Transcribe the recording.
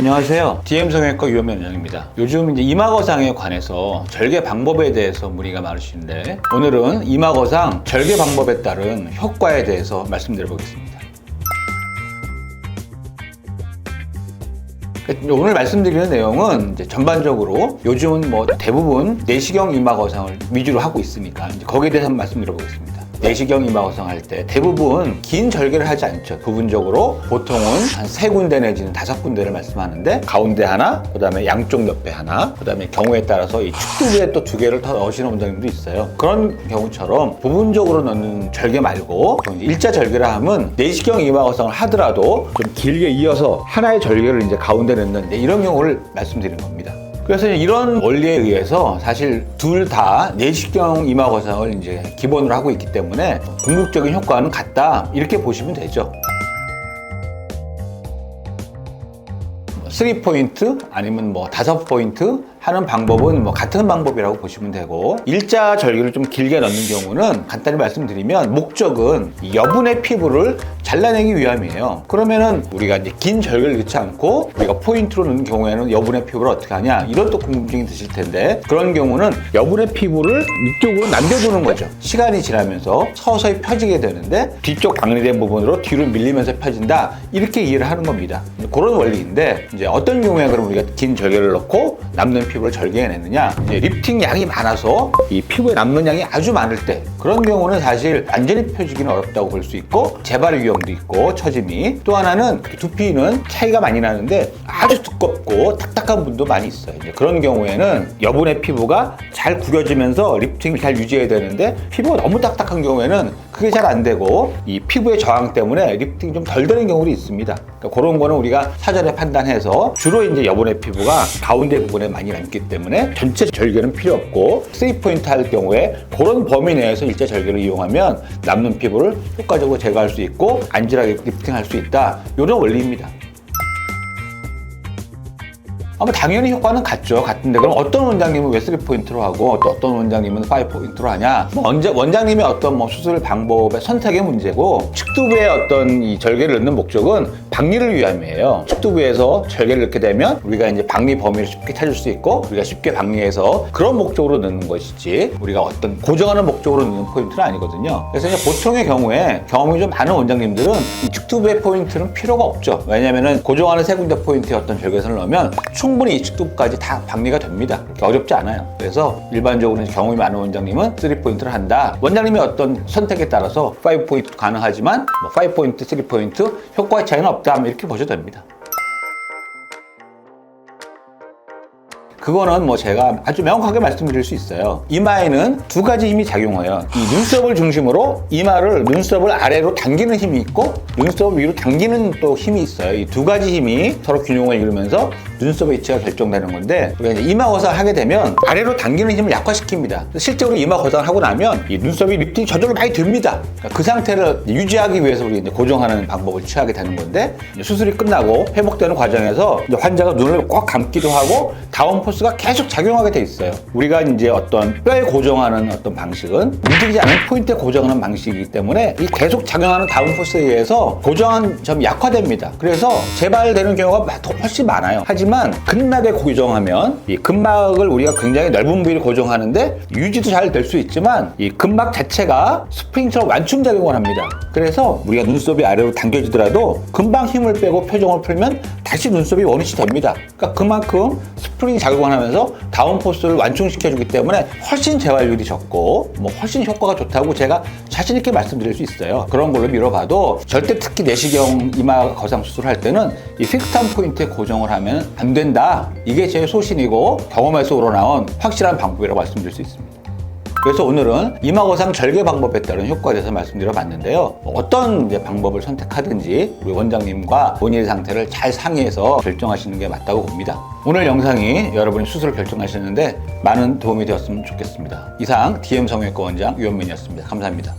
안녕하세요. DM 성형외과 유현명 원장입니다. 요즘 이제 이마거상에 관해서 절개 방법에 대해서 문의가 많으신데 오늘은 이마거상 절개 방법에 따른 효과에 대해서 말씀드려보겠습니다. 오늘 말씀드리는 내용은 전반적으로 요즘은 뭐 대부분 내시경 이마 거상을 위주로 하고 있으니까 거기에 대해서 한번 말씀드려보겠습니다. 내시경 이마거상 할때 대부분 긴 절개를 하지 않죠. 부분적으로 보통은 한 세 군데 내지는 다섯 군데를 말씀하는데 가운데 하나, 그다음에 양쪽 옆에 하나, 그다음에 경우에 따라서 이 축두부에 또 두 개를 더 넣으시는 원장님도 있어요. 그런 경우처럼 부분적으로 넣는 절개 말고 일자 절개라 하면 내시경 이마거상을 하더라도 좀 길게 이어서 하나의 절개를 이제 가운데 넣는 데 이런 경우를 말씀드리는 겁니다. 그래서 이런 원리에 의해서 사실 둘 다 내시경 이마 거상을 이제 기본으로 하고 있기 때문에 궁극적인 효과는 같다 이렇게 보시면 되죠. 3포인트 아니면 뭐 5포인트 하는 방법은 뭐 같은 방법이라고 보시면 되고 일자 절개를 좀 길게 넣는 경우는 간단히 말씀드리면 목적은 이 여분의 피부를 잘라내기 위함이에요. 그러면은 우리가 이제 긴 절개를 넣지 않고 우리가 포인트로 넣는 경우에는 여분의 피부를 어떻게 하냐 이런 또 궁금증이 드실 텐데 그런 경우는 여분의 피부를 위쪽으로 남겨두는 거죠. 시간이 지나면서 서서히 펴지게 되는데 뒤쪽 방리된 부분으로 뒤로 밀리면서 펴진다 이렇게 이해를 하는 겁니다. 그런 원리인데 이제 어떤 경우에 그럼 우리가 긴 절개를 넣고 남는 피부를 절개해내느냐? 이제 리프팅 양이 많아서 이 피부에 남는 양이 아주 많을 때 그런 경우는 사실 완전히 펴지기는 어렵다고 볼 수 있고 재발 위험도 있고 처짐이. 또 하나는 두피는 차이가 많이 나는데 아주 두껍고 딱딱한 분도 많이 있어요. 이제 그런 경우에는 여분의 피부가 잘 구겨지면서 리프팅을 잘 유지해야 되는데 피부가 너무 딱딱한 경우에는 그게 잘 안 되고 이 피부의 저항 때문에 리프팅이 좀 덜 되는 경우도 있습니다 그러니까 그런 거는 우리가 사전에 판단해서 주로 이제 여분의 피부가 가운데 부분에 많이 남기 때문에 전체 절개는 필요 없고 3포인트 할 경우에 그런 범위 내에서 일자 절개를 이용하면 남는 피부를 효과적으로 제거할 수 있고 안질하게 리프팅할 수 있다 이런 원리입니다. 아마 당연히 효과는 같죠. 같은데 그럼 어떤 원장님은 왜 3포인트로 하고 또 어떤 원장님은 5포인트로 하냐? 뭐 원장, 원장님의 어떤 뭐 수술 방법의 선택의 문제고 측두부의 어떤 이 절개를 넣는 목적은 박리를 위함이에요. 측두부에서 절개를 넣게 되면 우리가 이제 박리 범위를 쉽게 찾을 수 있고 우리가 쉽게 박리해서 그런 목적으로 넣는 것이지 우리가 어떤 고정하는 목적으로 넣는 포인트는 아니거든요. 그래서 이제 보통의 경우에 경험이 좀 많은 원장님들은 이 측두부의 포인트는 필요가 없죠. 왜냐면은 고정하는 세 군데 포인트의 어떤 절개선을 넣으면 충 분히 이 측두부까지 다 박리가 됩니다. 그렇게 어렵지 않아요. 그래서 일반적으로 경험이 많은 원장님은 3포인트를 한다. 원장님의 어떤 선택에 따라서 5포인트도 가능하지만 뭐 5포인트, 3포인트 효과의 차이는 없다. 이렇게 보셔도 됩니다. 그거는 뭐 제가 아주 명확하게 말씀드릴 수 있어요. 이마에는 두 가지 힘이 작용해요. 이 눈썹을 중심으로 이마를 눈썹을 아래로 당기는 힘이 있고 눈썹을 위로 당기는 또 힘이 있어요. 이 두 가지 힘이 서로 균형을 이루면서 눈썹의 위치가 결정되는 건데 우리가 이제 이마 거상을 하게 되면 아래로 당기는 힘을 약화시킵니다. 실제로 이마 거상을 하고 나면 이 눈썹이 리프팅이 저절로 많이 듭니다. 그러니까 그 상태를 유지하기 위해서 우리 이제 고정하는 방법을 취하게 되는 건데 수술이 끝나고 회복되는 과정에서 환자가 눈을 꽉 감기도 하고 다운 포스가 계속 작용하게 돼 있어요. 우리가 이제 어떤 뼈에 고정하는 어떤 방식은 움직이지 않는 포인트에 고정하는 방식이기 때문에 이 계속 작용하는 다운 포스에 의해서 고정한 점이 약화됩니다. 그래서 재발되는 경우가 더 훨씬 많아요. 하지만 근막에 고정하면 이 근막을 우리가 굉장히 넓은 부위를 고정하는데 유지도 잘 될 수 있지만 이 근막 자체가 스프링처럼 완충 작용을 합니다. 그래서 우리가 눈썹이 아래로 당겨지더라도 금방 힘을 빼고 표정을 풀면 다시 눈썹이 원위치 됩니다. 그러니까 그만큼 스프링이 작용을 하면서 다운 포스를 완충시켜주기 때문에 훨씬 재활률이 적고 뭐 훨씬 효과가 좋다고 제가 자신 있게 말씀드릴 수 있어요. 그런 걸로 미뤄봐도 절대 특히 내시경 이마 거상 수술할 때는 이 픽스한 포인트에 고정을 하면 안 된다. 이게 제 소신이고 경험에서 우러나온 확실한 방법이라고 말씀드릴 수 있습니다. 그래서 오늘은 이마거상 절개 방법에 따른 효과에 대해서 말씀드려 봤는데요. 어떤 방법을 선택하든지 우리 원장님과 본인의 상태를 잘 상의해서 결정하시는 게 맞다고 봅니다. 오늘 영상이 여러분이 수술을 결정하시는데 많은 도움이 되었으면 좋겠습니다. 이상 DM 성형외과 원장 유현민이었습니다. 감사합니다.